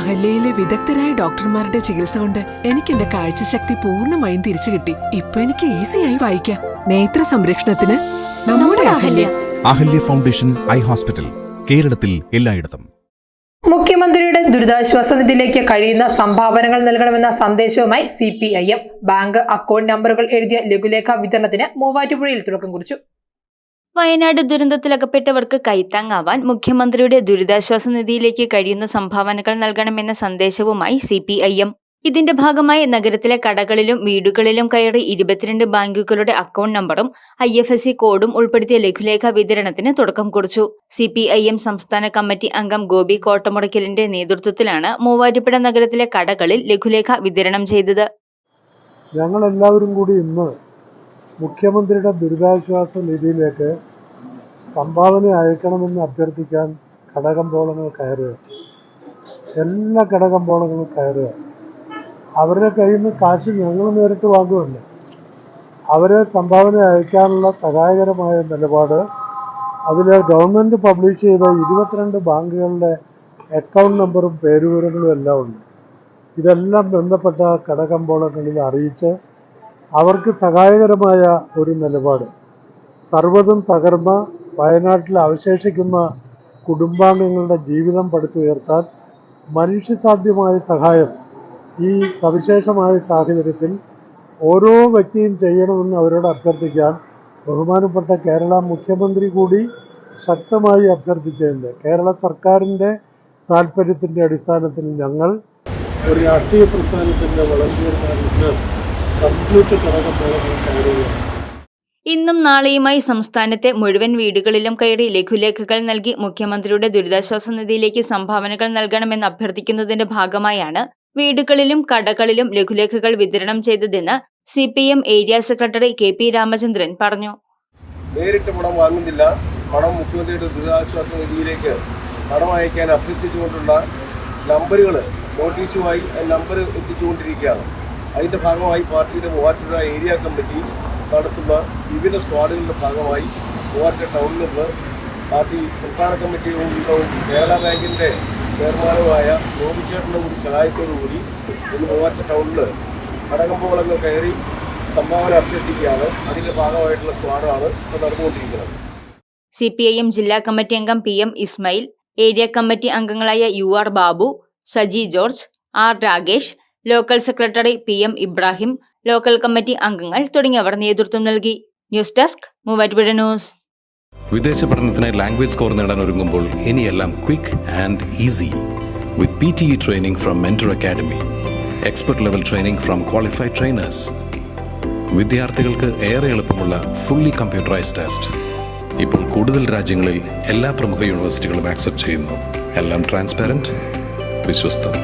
അഹല്യയിലെ വിദഗ്ധരായ ഡോക്ടർമാരുടെ ചികിത്സ കൊണ്ട് എനിക്ക് എന്റെ കാഴ്ചശക്തി പൂർണമായും തിരിച്ചു കിട്ടി. ഇപ്പൊ എനിക്ക് ഈസിയായി വായിക്കാം. നേത്ര സംരക്ഷണത്തിന് നമ്മുടെ Ahalya. Ahalya foundation eye hospital കേരളത്തിൽ എല്ലായിടത്തും. മുഖ്യമന്ത്രിയുടെ ദുരിതാശ്വാസ നിധിയിലേക്ക് കഴിയുന്ന സംഭാവനകൾ നൽകണമെന്ന സന്ദേശവുമായി C P I M. Bank account നമ്പറുകൾ എഴുതിയ ലഘുലേഖ വിതരണത്തിന് മൂവാറ്റുപുഴയിൽ തുടക്കം കുറിച്ചു. വയനാട് ദുരന്തത്തിലകപ്പെട്ടവർക്ക് കൈത്താങ്ങാവാൻ മുഖ്യമന്ത്രിയുടെ ദുരിതാശ്വാസ നിധിയിലേക്ക് കഴിയുന്ന സംഭാവനകൾ നൽകണമെന്ന സന്ദേശവുമായി സി പി ഐ എം. ഇതിന്റെ ഭാഗമായി നഗരത്തിലെ കടകളിലും വീടുകളിലും കയറി ഇരുപത്തിരണ്ട് ബാങ്കുകളുടെ അക്കൗണ്ട് നമ്പറും ഐ എഫ് എസ് സി കോഡും ഉൾപ്പെടുത്തിയ ലഘുലേഖ വിതരണത്തിന് തുടക്കം കുറിച്ചു. സി പി ഐ എം സംസ്ഥാന കമ്മിറ്റി അംഗം ഗോപി കോട്ടമുടക്കലിന്റെ നേതൃത്വത്തിലാണ് മൂവാറ്റുപുഴ നഗരത്തിലെ കടകളിൽ ലഘുലേഖ വിതരണം ചെയ്തത്. ഞങ്ങൾ എല്ലാവരും കൂടി ഇന്ന് മുഖ്യമന്ത്രിയുടെ ദുരിതാശ്വാസ നിധിയിലേക്ക് സംഭാവന അയക്കണമെന്ന് അഭ്യർത്ഥിക്കാൻ ഘടകമ്പോളങ്ങൾ കയറുക. എല്ലാ ഘടകമ്പോളങ്ങളും കയറുക. അവരുടെ കയ്യിൽ നിന്ന് കാശ് ഞങ്ങൾ നേരിട്ട് വാങ്ങുമല്ല അവരെ സംഭാവന അയക്കാനുള്ള സഹായകരമായ നിലപാട് അതിൽ ഗവൺമെന്റ് പബ്ലിഷ് ചെയ്ത ഇരുപത്തിരണ്ട് ബാങ്കുകളുടെ അക്കൗണ്ട് നമ്പറും പേരുവിവരങ്ങളും എല്ലാം ഉണ്ട്. ഇതെല്ലാം ബന്ധപ്പെട്ട കടകമ്പോളങ്ങളിൽ അറിയിച്ച് അവർക്ക് സഹായകരമായ ഒരു നിലപാട്. സർവതും തകർന്ന വയനാട്ടിൽ അവശേഷിക്കുന്ന കുടുംബാംഗങ്ങളുടെ ജീവിതം പടുത്തുയർത്താൻ മനുഷ്യസാധ്യമായ സഹായം ഈ സവിശേഷമായ സാഹചര്യത്തിൽ ഓരോ വ്യക്തിയും ചെയ്യണമെന്ന് അവരോട് അഭ്യർത്ഥിക്കാൻ ബഹുമാനപ്പെട്ട കേരള മുഖ്യമന്ത്രി കൂടി ശക്തമായി അഭ്യർത്ഥിച്ചിട്ടുണ്ട്. കേരള സർക്കാരിന്റെ താല്പര്യത്തിന്റെ അടിസ്ഥാനത്തിൽ ഞങ്ങൾ ഒരു രാഷ്ട്രീയ പ്രസ്ഥാനത്തിന്റെ വളണ്ടിയർമാർ ഇന്ന് ഇന്നും നാളെയുമായി സംസ്ഥാനത്തെ മുഴുവൻ വീടുകളിലും കയറി ലഘുലേഖകൾ നൽകി മുഖ്യമന്ത്രിയുടെ ദുരിതാശ്വാസ നിധിയിലേക്ക് സംഭാവനകൾ നൽകണമെന്ന് അഭ്യർത്ഥിക്കുന്നതിന്റെ ഭാഗമായാണ് വീടുകളിലും കടകളിലും ലഘുലേഖകൾ വിതരണം ചെയ്തതെന്ന് C P M area secretary K P Ramachandran പറഞ്ഞു. നേരിട്ട് പണം വാങ്ങുന്നില്ല. പണം മുഖ്യമന്ത്രിയുടെ ദുരിതാശ്വാസ നിധിയിലേക്ക് പണം അയക്കാൻ അഭ്യർത്ഥിച്ചുകൊണ്ടുള്ള നമ്പറുകൾ നോട്ടീസുമായി നമ്പർ എത്തിച്ചുകൊണ്ടിരിക്കുകയാണ്. അതിന്റെ ഭാഗമായി പാർട്ടിയുടെ മൂവാറ്റുപുഴ ഏരിയ കമ്മിറ്റി നടത്തുന്ന വിവിധ സ്ക്വാഡുകളുടെ ഭാഗമായി മൂവാറ്റുപുഴ ടൗണിൽ നിന്ന് പാർട്ടി സംസ്ഥാന കമ്മിറ്റി യോഗവും കേരള ബാങ്കിന്റെ ചെയർമാനുമായ ഗോപിച്ചേട്ടന്റെ കൂടി സഹായത്തോടു കൂടി ഇന്ന് മൂവാറ്റ ടൗണിൽ കടകമ്പോളങ്ങൾ കയറി സംഭാവന അഭ്യർത്ഥിക്കുകയാണ്. അതിന്റെ ഭാഗമായിട്ടുള്ള സ്ക്വാഡാണ് ഇപ്പോൾ നടന്നുകൊണ്ടിരിക്കുന്നത്. സി പി ഐ എം ജില്ലാ കമ്മിറ്റി അംഗം P M Ismail area committee അംഗങ്ങളായ U R Babu Saji George R Ragesh local secretary P M Ibrahim local committee അംഗങ്ങൾ തുടങ്ങിയവർ നേതൃത്വം നൽകി. ന്യൂസ് ഡെസ്ക് മൂവാറ്റുപുഴ ന്യൂസ് വിദേശ പഠനത്തിന് ലാംഗ്വേജ് സ്കോർ നേടാൻ ഒരുങ്ങുമ്പോൾ ഇനിയെല്ലാം quick and easy with P T E training from mentor academy expert level training from qualified trainers വിദ്യാർത്ഥികൾക്ക് ഏറെ എളുപ്പമുള്ള ഫുള്ളി കമ്പ്യൂട്ടറൈസ്ഡ് ടെസ്റ്റ് ഇപ്പോൾ കൂടുതൽ രാജ്യങ്ങളിൽ എല്ലാ പ്രമുഖ യൂണിവേഴ്സിറ്റികളും ആക്സെപ്റ്റ് ചെയ്യുന്നു. എല്ലാം ട്രാൻസ്പെറന്റ് വിശ്വസ്തം.